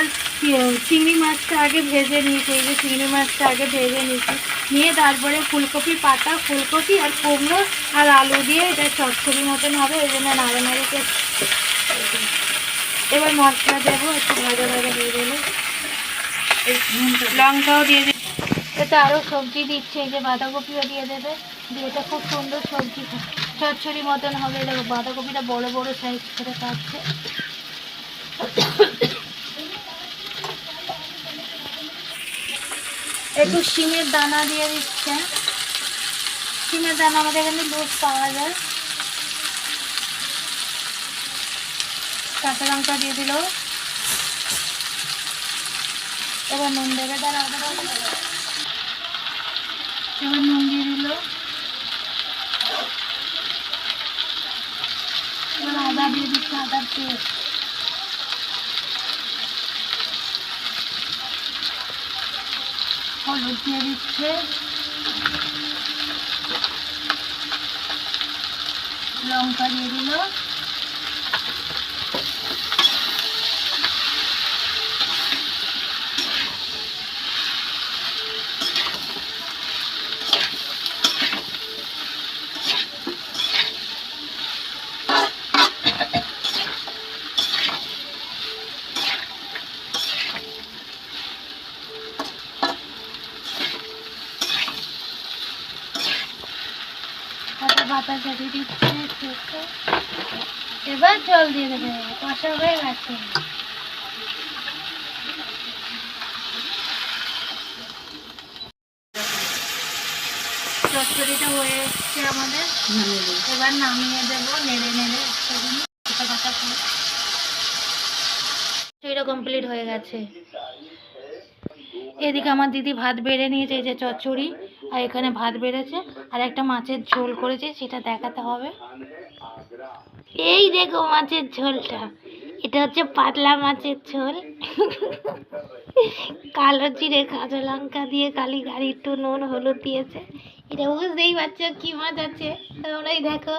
আর চিংড়ি মাছটা আগে ভেজে নিয়েছি, এই যে চিংড়ি মাছটা আগে ভেজে নিয়েছি। নিয়ে তারপরে ফুলকপি পাতা, ফুলকপি আর কুমড়ো আর আলু দিয়ে এটা চচ্চড়ি মতন হবে ওই জন্য নাড়ে নাড়িতে এবার মশলা দেবো, একটু ভাজা ভাজা হয়ে গেলে। লঙ্কাও দিয়ে দিই এতে আরও সবজি দিচ্ছে, এই যে বাঁধাকপিও দিয়ে দেবে। দিয়ে এটা খুব সুন্দর সবজি চচ্চড়ি মতন হবে। দেখো, বাঁধাকপিটা বড় বড় সাইজ করে কাটছে। একটু শিমের দানা দিয়ে দিচ্ছে শিমের দানা আমাদের এখানে লুজ পাওয়া যায়। কাঁচা লঙ্কা দিয়ে দিল। এবার নুন দেবে দাঁড়া দাঁড়া এবার নুন দিয়ে দিল। এবার আদা দিয়ে দিচ্ছে, আদার পেস্ট। হলুদ দিয়ে দিচ্ছে। লঙ্কা দিয়ে দিল বাতাসা দিয়ে দিচ্ছে এবার জল দিয়ে দেবে, কষা হয়ে গেছে। চচ্চড়িটা হয়ে এসছে আমাদের। এবার নামিয়ে দেবো, নেড়ে নেড়ে পাতা পাতা চচ্চড়িটা কমপ্লিট হয়ে গেছে। এদিকে আমার দিদি ভাত বেড়ে নিয়েছে, এই যে চচ্চড়ি, আর এখানে ভাত বেড়েছে, আর একটা মাছের ঝোল করেছে, সেটা দেখাতে হবে। এই দেখো মাছের ঝোলটা, এটা হচ্ছে পাতলা মাছের ঝোল। কালো জিরে, কাঁচা লঙ্কা দিয়ে কালি গাড়ি, একটু নুন, হলুদ দিয়েছে। এটা বুঝতেই পারছ কি মাছ আছে, তোমরাই দেখো।